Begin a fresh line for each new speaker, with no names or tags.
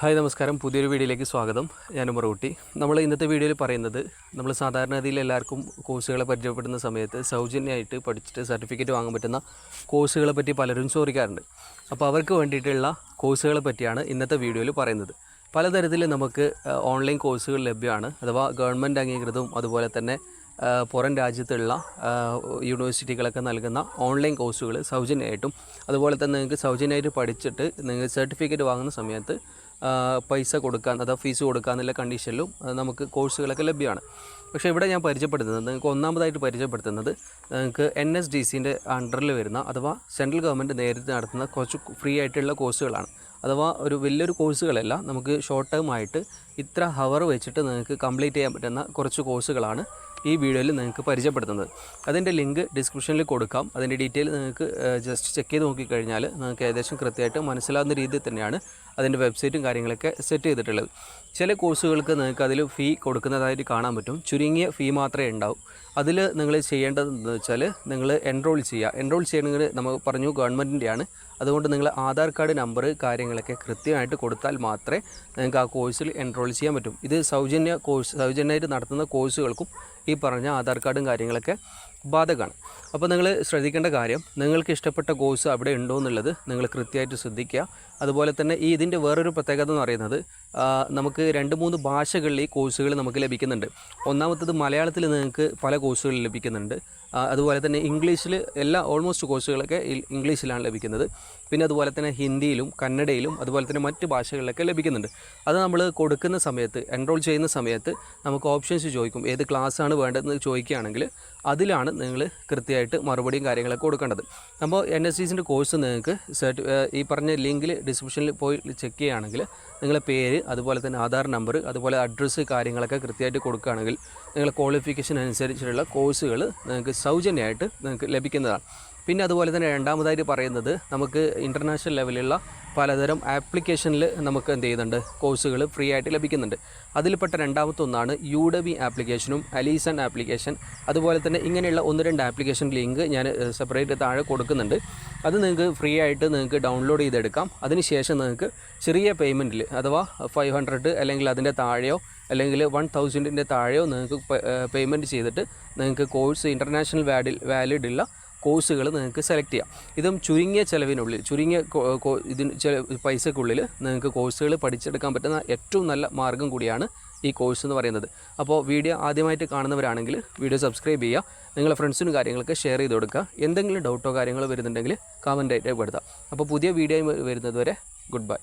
Hi നമസ്കാരം. പുതിയൊരു വീഡിയോയിലേക്ക് സ്വാഗതം. ഞാൻ ഉമറുകുട്ടി നമ്മൾ ഇന്നത്തെ വീഡിയോയിൽ പറയുന്നത് നമ്മൾ സാധാരണഗതിയിൽ എല്ലാവർക്കും കോഴ്സുകളെ പരിചയപ്പെടുന്ന സമയത്ത് സൗജന്യമായിട്ട് പഠിച്ചിട്ട് സർട്ടിഫിക്കറ്റ് വാങ്ങാൻ പറ്റുന്ന കോഴ്സുകളെ പറ്റി പലരും ചോദിക്കാറുണ്ട്. അപ്പോൾ അവർക്ക് വേണ്ടിയിട്ടുള്ള കോഴ്സുകളെ പറ്റിയാണ് ഇന്നത്തെ വീഡിയോയിൽ പറയുന്നത്. പലതരത്തിൽ നമുക്ക് ഓൺലൈൻ കോഴ്സുകൾ ലഭ്യമാണ്. അഥവാ ഗവൺമെന്റ് അംഗീകൃതവും അതുപോലെ തന്നെ പുറം രാജ്യത്തുള്ള യൂണിവേഴ്സിറ്റികളൊക്കെ നൽകുന്ന ഓൺലൈൻ കോഴ്സുകൾ സൗജന്യമായിട്ടും. അതുപോലെ തന്നെ നിങ്ങൾക്ക് സൗജന്യമായിട്ട് പഠിച്ചിട്ട് നിങ്ങൾ സർട്ടിഫിക്കറ്റ് വാങ്ങുന്ന സമയത്ത് പൈസ കൊടുക്കാൻ അഥവാ ഫീസ് കൊടുക്കുക എന്നുള്ള കണ്ടീഷനിലും നമുക്ക് കോഴ്സുകളൊക്കെ ലഭ്യമാണ്. പക്ഷേ ഇവിടെ ഞാൻ പരിചയപ്പെടുത്തുന്നത് നിങ്ങൾക്ക് ഒന്നാമതായിട്ട് പരിചയപ്പെടുത്തുന്നത് നിങ്ങൾക്ക് എൻ എസ് ഡി സിന്റെ അണ്ടറിൽ വരുന്ന അഥവാ സെൻട്രൽ ഗവൺമെന്റ് നേരിട്ട് നടത്തുന്ന കുറച്ച് ഫ്രീ ആയിട്ടുള്ള കോഴ്സുകളാണ് അഥവാ ഒരു വലിയൊരു കോഴ്സുകളല്ല നമുക്ക് ഷോർട്ട് ടേം ആയിട്ട് ഇത്ര ഹവർ വെച്ചിട്ട് നിങ്ങൾക്ക് കംപ്ലീറ്റ് ചെയ്യാൻ പറ്റുന്ന കുറച്ച് കോഴ്സുകളാണ് ഈ വീഡിയോയിൽ നിങ്ങൾക്ക് പരിചയപ്പെടുത്തുന്നത്. അതിന്റെ ലിങ്ക് ഡിസ്ക്രിപ്ഷനിൽ കൊടുക്കാം. അതിന്റെ ഡീറ്റെയിൽ നിങ്ങൾക്ക് ജസ്റ്റ് ചെക്ക് ചെയ്ത് നോക്കിക്കഴിഞ്ഞാൽ നിങ്ങൾക്ക് ഏകദേശം കൃത്യമായിട്ട് മനസ്സിലാവുന്ന രീതിയിൽ തന്നെയാണ് അതിന്റെ വെബ്സൈറ്റും കാര്യങ്ങളൊക്കെ സെറ്റ് ചെയ്തിട്ടുള്ളത്. ചില കോഴ്സുകൾക്ക് നിങ്ങൾക്ക് അതിൽ ഫീ കൊടുക്കുന്നതായിട്ട് കാണാൻ പറ്റും. ചുരുങ്ങിയ ഫീ മാത്രമേ ഉണ്ടാവും. അതിൽ നിങ്ങൾ ചെയ്യേണ്ടതെന്ന് വെച്ചാൽ നിങ്ങൾ എൻറോൾ ചെയ്യുക. എൻറോൾ ചെയ്യണമെങ്കിൽ നമ്മൾ പറഞ്ഞു ഗവൺമെന്റിന്റെയാണ്. അതുകൊണ്ട് നിങ്ങൾ ആധാർ കാർഡ് നമ്പർ കാര്യങ്ങളൊക്കെ കൃത്യമായിട്ട് കൊടുത്താൽ മാത്രമേ നിങ്ങൾക്ക് ആ കോഴ്സിൽ എൻറോൾ ചെയ്യാൻ പറ്റും. ഇത് സൗജന്യ കോഴ്സ് സൗജന്യമായിട്ട് നടത്തുന്ന കോഴ്സുകൾക്കും ഈ പറഞ്ഞ ആധാർ കാർഡും കാര്യങ്ങളൊക്കെ ബാധകമാണ്. അപ്പോൾ നിങ്ങൾ ശ്രദ്ധിക്കേണ്ട കാര്യം നിങ്ങൾക്ക് ഇഷ്ടപ്പെട്ട കോഴ്സ് അവിടെ ഉണ്ടോ എന്നുള്ളത് നിങ്ങൾ കൃത്യമായിട്ട് ശ്രദ്ധിക്കുക. അതുപോലെ തന്നെ ഈ ഇതിന്റെ വേറൊരു പ്രത്യേകത എന്ന് പറയുന്നത് നമുക്ക് രണ്ട് മൂന്ന് ഭാഷകളിൽ ഈ കോഴ്സുകൾ നമുക്ക് ലഭിക്കുന്നുണ്ട്. ഒന്നാമത്തത് മലയാളത്തിൽ നിങ്ങൾക്ക് പല കോഴ്സുകൾ ലഭിക്കുന്നുണ്ട്. അതുപോലെ തന്നെ ഇംഗ്ലീഷിൽ എല്ലാ ഓൾമോസ്റ്റ് കോഴ്സുകളൊക്കെ ഇംഗ്ലീഷിലാണ് ലഭിക്കുന്നത്. പിന്നെ അതുപോലെ തന്നെ ഹിന്ദിയിലും കന്നഡയിലും അതുപോലെ തന്നെ മറ്റ് ഭാഷകളിലൊക്കെ ലഭിക്കുന്നുണ്ട്. അത് നമ്മൾ കൊടുക്കുന്ന സമയത്ത് എൻറോൾ ചെയ്യുന്ന സമയത്ത് നമുക്ക് ഓപ്ഷൻസ് ചോദിക്കും. ഏത് ക്ലാസ്സാണ് വേണ്ടതെന്ന് ചോദിക്കുകയാണെങ്കിൽ അതിലാണ് നിങ്ങൾ കൃത്യമായിട്ട് മറുപടിയും കാര്യങ്ങളൊക്കെ കൊടുക്കേണ്ടത്. അപ്പോൾ എൻ എസ് സിസിന്റെ കോഴ്സ് നിങ്ങൾക്ക് സർട്ടി ഈ പറഞ്ഞ ലിങ്കിൽ ഡിസ്ക്രിപ്ഷനിൽ പോയി ചെക്ക് ചെയ്യുകയാണെങ്കിൽ നിങ്ങളെ പേര് അതുപോലെ തന്നെ ആധാർ നമ്പർ അതുപോലെ അഡ്രസ്സ് കാര്യങ്ങളൊക്കെ കൃത്യമായിട്ട് കൊടുക്കുകയാണെങ്കിൽ നിങ്ങളുടെ ക്വാളിഫിക്കേഷൻ അനുസരിച്ചിട്ടുള്ള കോഴ്സുകൾ നിങ്ങൾക്ക് സൗജന്യമായിട്ട് നിങ്ങൾക്ക് ലഭിക്കുന്നതാണ്. പിന്നെ അതുപോലെ തന്നെ രണ്ടാമതായിട്ട് പറയുന്നത് നമുക്ക് ഇന്റർനാഷണൽ ലെവലിലുള്ള പലതരം ആപ്ലിക്കേഷനിൽ നമുക്ക് എന്ത് ചെയ്യുന്നുണ്ട്? കോഴ്സുകൾ ഫ്രീ ആയിട്ട് ലഭിക്കുന്നുണ്ട്. അതിൽപ്പെട്ട രണ്ടാമത്തെ ഒന്നാണ് യുഡബി ആപ്ലിക്കേഷനും അലീസൺ ആപ്ലിക്കേഷൻ അതുപോലെ തന്നെ ഇങ്ങനെയുള്ള ഒന്ന് രണ്ട് ആപ്ലിക്കേഷൻ ലിങ്ക് ഞാൻ സെപ്പറേറ്റ് താഴെ കൊടുക്കുന്നുണ്ട്. അത് നിങ്ങൾക്ക് ഫ്രീ ആയിട്ട് നിങ്ങൾക്ക് ഡൗൺലോഡ് ചെയ്തെടുക്കാം. അതിനുശേഷം നിങ്ങൾക്ക് ചെറിയ പേയ്മെന്റിൽ അഥവാ ഫൈവ് ഹൺഡ്രഡ് അല്ലെങ്കിൽ അതിന്റെ താഴെയോ അല്ലെങ്കിൽ വൺ തൗസൻഡിന്റെ താഴെയോ നിങ്ങൾക്ക് പേയ്മെന്റ് ചെയ്തിട്ട് നിങ്ങൾക്ക് കോഴ്സ് ഇന്റർനാഷണൽ വാലിഡ് ഉള്ള കോഴ്സുകൾ നിങ്ങൾക്ക് സെലക്ട് ചെയ്യാം. ഇതും ചുരുങ്ങിയ ചിലവിനുള്ളിൽ ചുരുങ്ങിയ ഇതിന് ചില പൈസക്കുള്ളിൽ നിങ്ങൾക്ക് കോഴ്സുകൾ പഠിച്ചെടുക്കാൻ പറ്റുന്ന ഏറ്റവും നല്ല മാർഗം കൂടിയാണ് ഈ കോഴ്സ് എന്ന് പറയുന്നത്. അപ്പോൾ വീഡിയോ ആദ്യമായിട്ട് കാണുന്നവരാണെങ്കിൽ വീഡിയോ സബ്സ്ക്രൈബ് ചെയ്യുക നിങ്ങളുടെ ഫ്രണ്ട്സിനും കാര്യങ്ങളൊക്കെ ഷെയർ ചെയ്ത് കൊടുക്കുക. എന്തെങ്കിലും ഡൗട്ടോ കാര്യങ്ങളോ വരുന്നുണ്ടെങ്കിൽ കമന്റ് ആയിട്ട് പെടുത്താം അപ്പോൾ പുതിയ വീഡിയോ വരുന്നത് വരെ ഗുഡ് ബൈ.